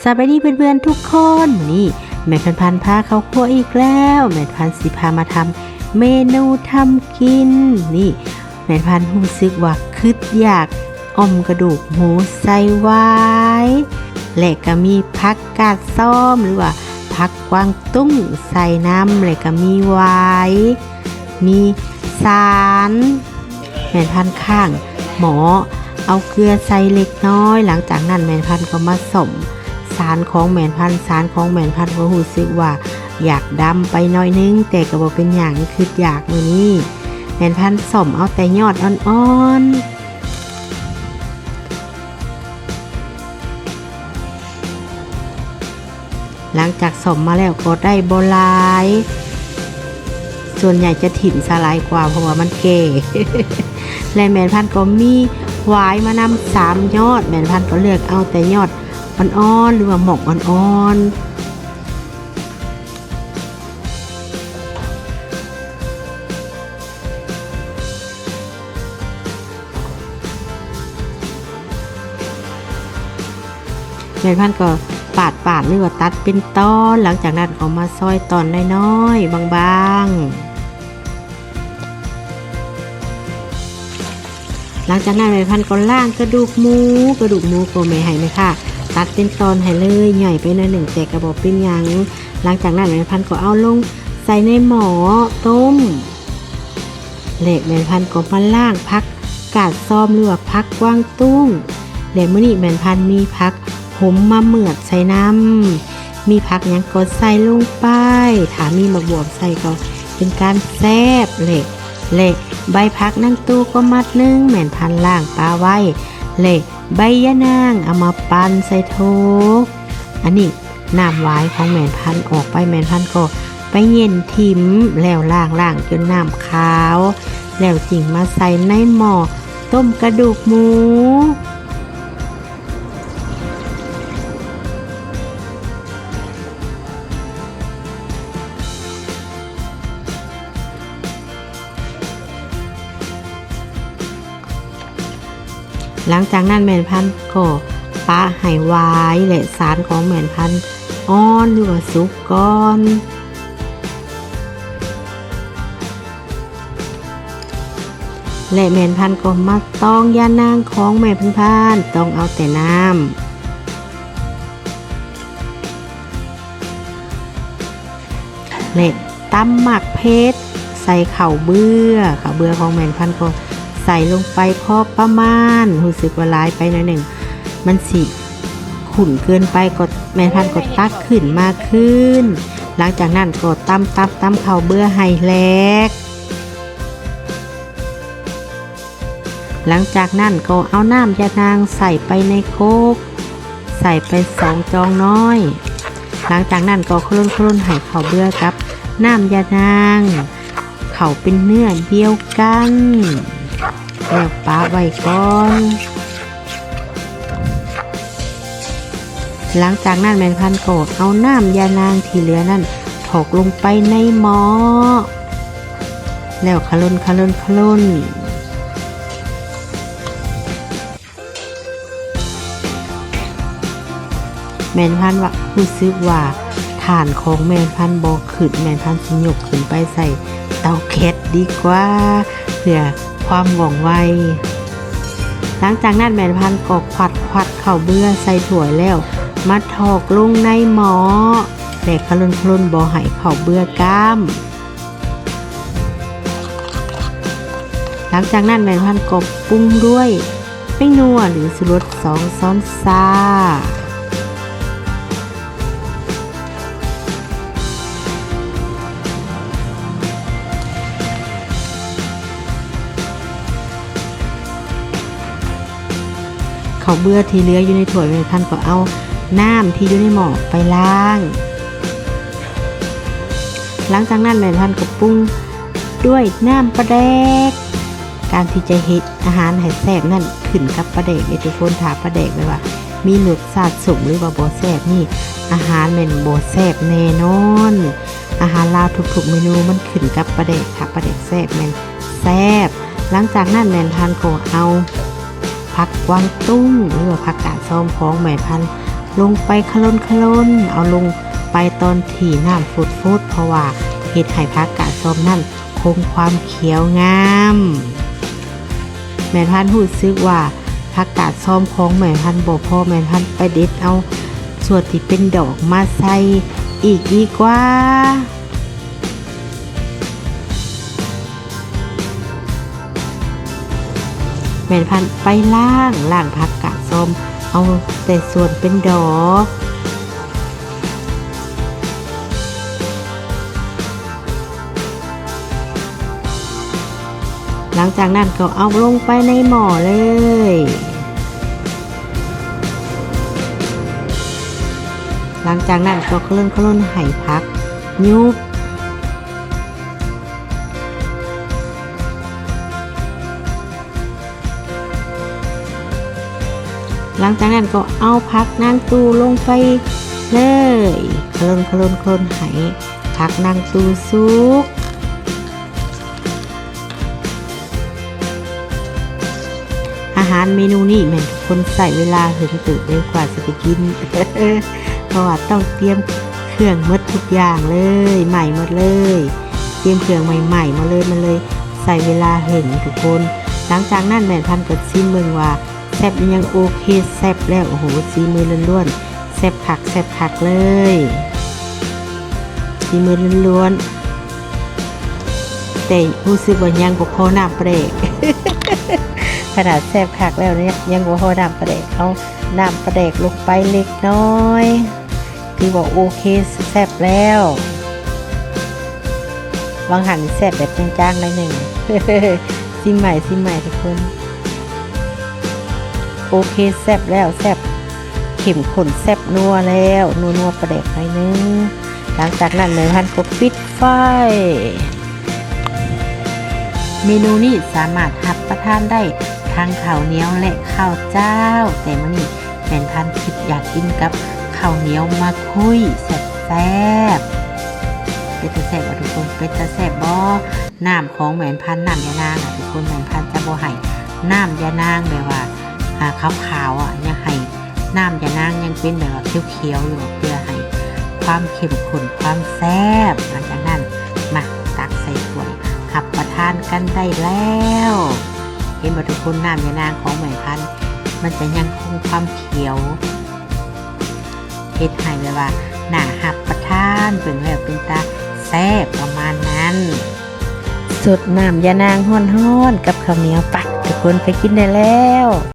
สวัสดีเพื่อนๆทุกคนนี่แม่พันพันพาเขาครัวอีกแล้วแม่พันสิพามาทำเมนูทำกิน นี่แม่พันรู้สึกว่าคึดอยากอมกระดูกหมูใส่ไว้และก็มีพักกาดซ้อมหรือว่าพักกวางตุ้งใส่น้ำและก็มีไว้ มีสารแม่พันข้าง หมอเอาเกลือใส่เล็กน้อย หลังจากนั้นแมนพันธุ์ก็มาสม สารของแมนพันสารของแมนพันก็รู้สึกว่า อยากดำไปน้อยนึง แต่ก็บอกเป็นอย่างคืออยากมือนี้แมนพันสมเอาแต่ยอดอ่อนๆ หลังจากสมมาแล้วก็ได้โบลาย ส่วนใหญ่จะถิ่มสลายกว่าเพราะว่ามันเก่และแมนพันก็มีหวายมานำสามยอด แมนพันก็เลือกเอาแต่ยอด อ่อนๆ หรือว่าหมกอ่อนๆแมนพันก็ปาดปาดหรือว่าตัดเป็นตอนหลังจากนั้นก็มาซอยตอนน้อยๆบางๆ หลังจากนั้นแม่พันธุ์ก็ล่างกระดูกหมูกระดูกหมูก็ไม่ให้เลยค่ะ ตัดเป็นตอนให้เลยใหญ่ไปหน่อยหนึ่งแต่กระบอกป็นหยัง หลังจากนั้นแม่พันธุ์ก็เอาลงใส่ในหม้อต้มเหล็กแม่พันธุ์ก็มาล่างพักกาดซ้อมหรือว่าพักกว้างตุ้งและมื่อนี้แม่พันธุ์มีพักหมมาเหมือกใส่น้ำมีพักยังก็ใส่ลงไปถามีมะบวบใส่ก็เป็นการแซบเหล็กเหละใบพักนั่งตู้ก็มัดนึงแม่นพันล่างปลาไว้เหละ ใบยะนางเอามาปั่นใส่โถอันนี้น้ำวายของแมนพันออกไปแมนพันก็ไปเย็นทิมแล้วล่างล่างจนน้ำขาว แล้วจิงมาใส่ในหม้อต้มกระดูกหมู หลังจากนั้นแมนพันธุ์ก็ปะไห้วายและสารของแมนพันธุ์อ่อนหรือว่าสุกก้อนและแมนพันธุ์ก็มาต้องยานางของแม่พันธุ์พันต้องเอาแต่น้ำและตำหมักเพชรใส่เข่าเบื่อเข่าเบื่อของแมนพันธุ์ก็ ใส่ลงไปพอประมาณรู้สึกว่าร้ายไปหน่อยหนึ่ง มันสิขุ่นเกินไปก็แม่พันก็ตักขึ้นมากขึ้น หลังจากนั้นก็ตำตำตำเข่าเบื่อให้แหลก หลังจากนั้นก็เอาน้ำยานางใส่ไปในโคก ใส่ไปสองจองน้อย หลังจากนั้นก็คลุนคลุนๆให้เข่าเบื่อกับ น้ำยานาง เข่าเป็นเนื้อเดียวกัน แล้วปะไว้ก่อน หลังจากนั้นแมนพันโกดเอาน้ำยานางที่เหลือนั่นถกลงไปในหม้อแล้วคลุนคลุนคลุนแมนพันว่ารู้สึกว่าฐานของแมนพันบอกขึ้นแมนพันสิยกขึ้นไปใส่เตาแคทดีกว่าเพื่อ ความว่องไว หลังจากนั้นแมนพันก็ควัดควัดเข่าเบื่อใส่ถ้วแล้ว มาถอกลงในหม้อแต่คลุนคลุนบ่ให้เข่าเบื่อก้าม หลังจากนั้นแมนพันก็ปรุงด้วยแป้นัวหรือสุรสสองซ้อนซา เขาเบื่อที่เหลืออยู่ในถ้วยแม่พันก็เอาน้ำที่อยู่ในหม้อไปล้าง หลังจากนั้นแม่พันก็ปรุงด้วยน้ำปลาแดก การที่จะเฮ็ดอาหารให้แซ่บนั่นขึ้นกับปลาแดกเอทุกคนถามปลาแดกไว้ว่า มีรสาติสมหรือว่าบ่แซ่บนี่อาหารแม่นบ่แซ่บแน่นอน อาหารลาวทุกๆเมนูมันขึ้นกับปลาแดกค่ะปลาแดกแซ่บแม่นแซ่บหลังจากนั้นแม่นพันก็เอา ผักกวางตุ้งหรือว่าผักกาดส้มของแม่พันธุ์ลงไปคลนคลนเอาลงไปตอนที่น้ำฟุดฟุดเพราะว่าเห็ดไห่พักกาดส้มนั่นคงความเขียวงาม แม่พันธุ์หูซึกว่าพักกาดซ้อมของแม่พันธุ์บ่พอแม่พันธุ์ไปเด็ดเอาส่วนที่เป็นดอกมาใส่อีกดีกว่า ม่นพันไปล่างล่างพักกาดส้มเอาแต่ส่วนเป็นดอกหลังจากนั้นก็เอาลงไปในหม้อเลย หลังจากนั้นก็เคลื่อนเคลื่อนไห่พัก ยุบ หลังจากนั้นก็เอาพักนางตูลงไปเลยคลนคลนคลนไห่พักนางตูซุกอาหารเมนูนี้แม่นทุกคนใส่เวลาถึงตื่นเลยกว่าจะไปกิน เพราะว่าต้องเตรียมเครื่องมดทุกอย่างเลย ใหม่หมดเลย เตรียมเครื่องใหม่ๆมาเลยมาเลย ใส่เวลาเหึงทุกคน หลังจากนั้นแม่พันธุ์ก็ซิมเมืองว่า แซ่บยังโอเคแซ่บแล้วโอ้โหซีมือล้วนๆแซ่บผักแซ่บผักเลยซีมือล้วนๆแต่รู้สึกว่ายังบ่พอน้ำเปรกขนาดแซ่บคักแล้วเนี่ยยังบ่พอน้ำปลาแดกเอาน้ำปลาแดกลงไปเล็กน้อยคือบอกโอเคแซ่บแล้ววางหันแซ่บแบบจางๆหน่อยหนึ่งซิมใหม่ซิมใหม่ทุกคน โอเคแซบแล้วแซบเข็มข้นแซบนัวแล้วนัวนัวปลาแดกหน่อยนึงหลังจากนั้นเลยพันก็ปิดไฟ เมนูนี้สามารถรับประทานได้ทั้งข้าวเหนียวและข้าวเจ้า แต่มื่อนี้แฟนพันคิดอยากกินกับข้าวเหนียวมาคุยแซ่บแซ่บเป็นตาแซ่บอะทุกคนเป็นตาแซ่บบ่น้ำของแหวนพันน้ำยานางอะทุกคนแหวนพันจะบ่ให้น้ำยานางแบบว่า อ่าขาวๆอะยังให้น้ำยานางยังเป็นแบบว่าเขียวๆอยู่เพื่อให้ความเข้มข้นความแซ่บหลังจากนั้นมาตักใส่ถ้วยขับประทานกันได้แล้ว เห็นบทุกคนน้ำยานางของแหม่พันมันจะยังคงความเขียวเฮ็ดให้เลยว่าหน้าหับประทานเป็นแบบเป็นตาแซ่บประมาณนั้นสุดน้ำยานางห้อนๆกับข้าวเหนียวปักทุกคนไปกินได้แล้ว